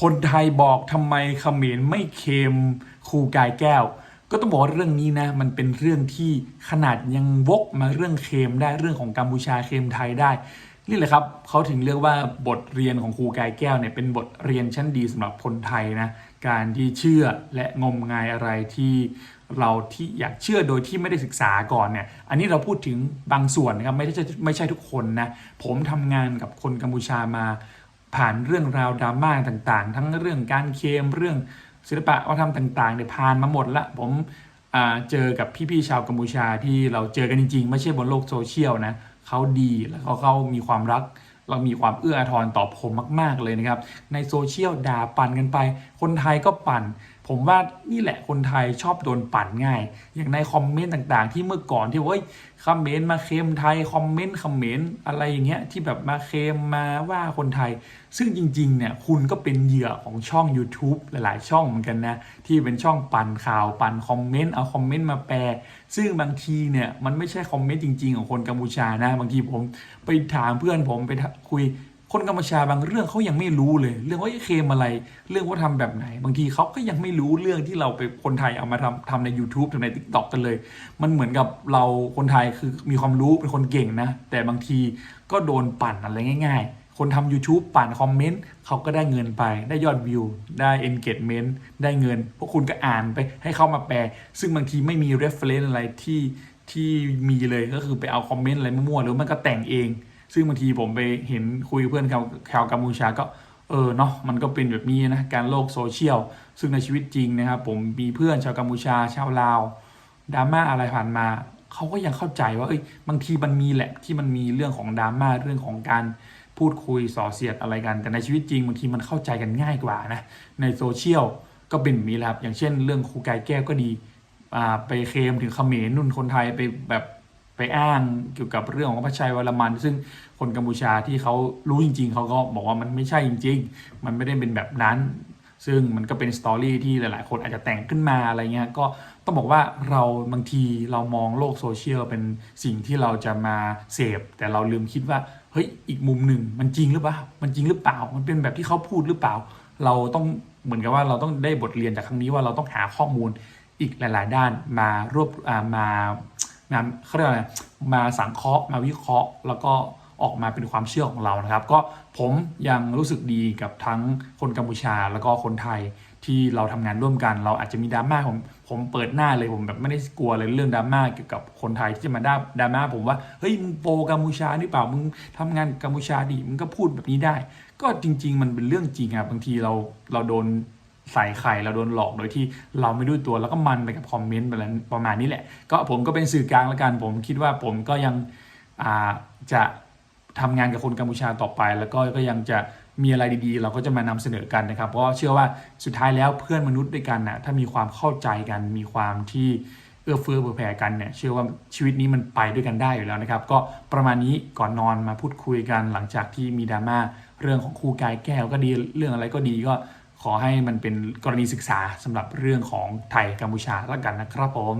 คนไทยบอกทำไมเขมรไม่เค็มครูกายแก้ว ก็ต้องบอกว่าเรื่องนี้นะมันเป็นเรื่องที่ขนาดยังวกมาเรื่องเค็มได้เรื่องของกัมพูชาเค็มไทยได้ นี่แหละครับเขาถึงเรียกว่าบทเรียนของครูกายแก้วเนี่ยเป็นบทเรียนชั้นดีสำหรับคนไทยนะการที่เชื่อและงมงายอะไรที่เราที่อยากเชื่อโดยที่ไม่ได้ศึกษาก่อนเนี่ย อันนี้เราพูดถึงบางส่วนนะครับไม่ใช่ไม่ใช่ทุกคนนะ ผมทำงานกับคนกัมพูชามา ผ่านเรื่องราวดราม่าต่างๆ ทั้งเรื่องการเคมเรื่องศิลปะวัฒนธรรมต่างๆเนี่ยผ่านมาหมดละผมเจอกับพี่ๆชาวกัมพูชาที่เราเจอกันจริงๆ ไม่ใช่บนโลกโซเชียลนะเขาดีแล้วเขาเขามีความรัก เรามีความเอื้ออาทรต่อผมมาก ๆเลยนะครับ ในโซเชียลด่าปั่นกันไป คนไทยก็ปั่น ผมว่านี่แหละคนไทยชอบโดนปั่นง่าย อย่างในคอมเมนต์ต่างๆ ที่เมื่อก่อนที่ว่าเฮ้ยคอมเมนต์มาเคมไทยคอมเมนต์คอมเมนต์อะไรอย่างเงี้ยที่แบบมาเคมมาว่าคนไทย ซึ่งจริงๆเนี่ยคุณก็เป็นเหยื่อของช่อง YouTube หลายๆ ช่องเหมือนกันนะที่เป็นช่องปั่นข่าวปั่นคอมเมนต์เอาคอมเมนต์มาแปล ซึ่งบางทีเนี่ยมันไม่ใช่คอมเมนต์จริง ๆ ของคนกัมพูชานะบางทีผมไปถามเพื่อนผมไปคุย คนกัมพูชาบางเรื่องเขายังไม่รู้เลย เรื่องว่าไอเคมอะไร เรื่องว่าทำแบบไหน บางทีเขาก็ยังไม่รู้เรื่องที่เราไปคนไทยเอามาทำทำใน YouTube ทำใน t ิ k t o k กันเลย มันเหมือนกับเราคนไทยคือมีความรู้เป็นคนเก่งนะ แต่บางทีก็โดนปั่นอะไรง่าย ๆ คนทำ YouTube ปั่นคอมเมนต์เขาก็ได้เงินไป ได้ยอดวิว ได้ engagement ได้เงิน พวกคุณก็อ่านไปให้เขามาแปล ซึ่งบางทีไม่มี reference อะไรที่ที่มีเลยก็คือไปเอาคอมเมนต์อะไรมั่วๆหรือมันก็แต่งเอง ซึ่งบางทีผมไปเห็นคุยเพื่อนชาวชาวกัมพูชาก็เออเนาะมันก็เป็นแบบนี้นะการโลกโซเชียล ซึ่งในชีวิตจริงนะครับผมมีเพื่อนชาวกัมพูชาชาวลาวดราม่าอะไรผ่านมาเขาก็ยังเข้าใจว่าเอ้ยบางทีมันมีแหละที่มันมีเรื่องของดราม่าเรื่องของการพูดคุยส่อเสียดอะไรกัน แต่ในชีวิตจริงบางทีมันเข้าใจกันง่ายกว่านะในโซเชียลก็เป็นแบบนี้แหละครับอย่างเช่น เรื่องครูกายแก้วก็ดีไปเคลมถึงเขมรนุ่นคนไทยไปแบบ ไปอ้างเกี่ยวกับเรื่องของพระชัยวรมัน ซึ่งคนกัมพูชาที่เขารู้จริง ๆเขาก็บอกว่ามันไม่ใช่จริง ๆ มันไม่ได้เป็นแบบนั้น ซึ่งมันก็เป็นสตอรี่ที่หลาย ๆ คนอาจจะแต่งขึ้นมาอะไรเงี้ยก็ต้องบอกว่าเราบางทีเรามองโลกโซเชียลเป็นสิ่งที่เราจะมาเสพ แต่เราลืมคิดว่าเฮ้ยอีกมุมหนึ่งมันจริงหรือเปล่ามันจริงหรือเปล่า มันเป็นแบบที่เขาพูดหรือเปล่า เราต้องเหมือนกับว่าเราต้องได้บทเรียนจากครั้งนี้ว่าเราต้องหาข้อมูลอีกหลาย ๆ ด้านมารวบอ่ามานเขาเรียกอะไรมาสังเคราะห์มาวิเคราะห์ แล้วก็ออกมาเป็นความเชื่อของเรานะครับ ก็ผมยังรู้สึกดีกับทั้งคนกัมพูชาแล้วก็คนไทยที่เราทำงานร่วมกัน เราอาจจะมีดราม่าผมผมเปิดหน้าเลยผมแบบไม่ได้กลัวเลยเรื่องดราม่าเกี่ยวกับคนไทยที่จะมาด่าดราม่าผมว่าเฮ้ยมึงโปรกัมพูชาหรือเปล่ามึงทำงานกัมพูชาดิมึงก็พูดแบบนี้ได้ ก็จริง ๆ มันเป็นเรื่องจริงอะบางทีเราเราโดน ใส่ไข่เราโดนหลอกโดยที่เราไม่รู้ตัวแล้วก็มันไปกับคอมเมนต์ประมาณนี้แหละ ก็ผมก็เป็นสื่อกลางแล้วกัน ผมคิดว่าผมก็ยังจะทำงานกับคนกัมพูชาต่อไป แล้วก็ก็ยังจะมีอะไรดีๆ เราก็จะมานำเสนอกันนะครับเพราะเชื่อว่าสุดท้ายแล้วเพื่อนมนุษย์ด้วยกันนะถ้ามีความเข้าใจกันมีความที่เอื้อเฟื้อเผื่อแผ่กันเนี่ยเชื่อว่าชีวิตนี้มันไปด้วยกันได้อยู่แล้วนะครับ ก็ประมาณนี้ก่อนนอนมาพูดคุยกันหลังจากที่มีดราม่าเรื่องของครูกายแก้วก็ดีเรื่องอะไรก็ดีก็ ขอให้มันเป็นกรณีศึกษาสำหรับเรื่องของไทยกัมพูชาแล้วกันนะครับผม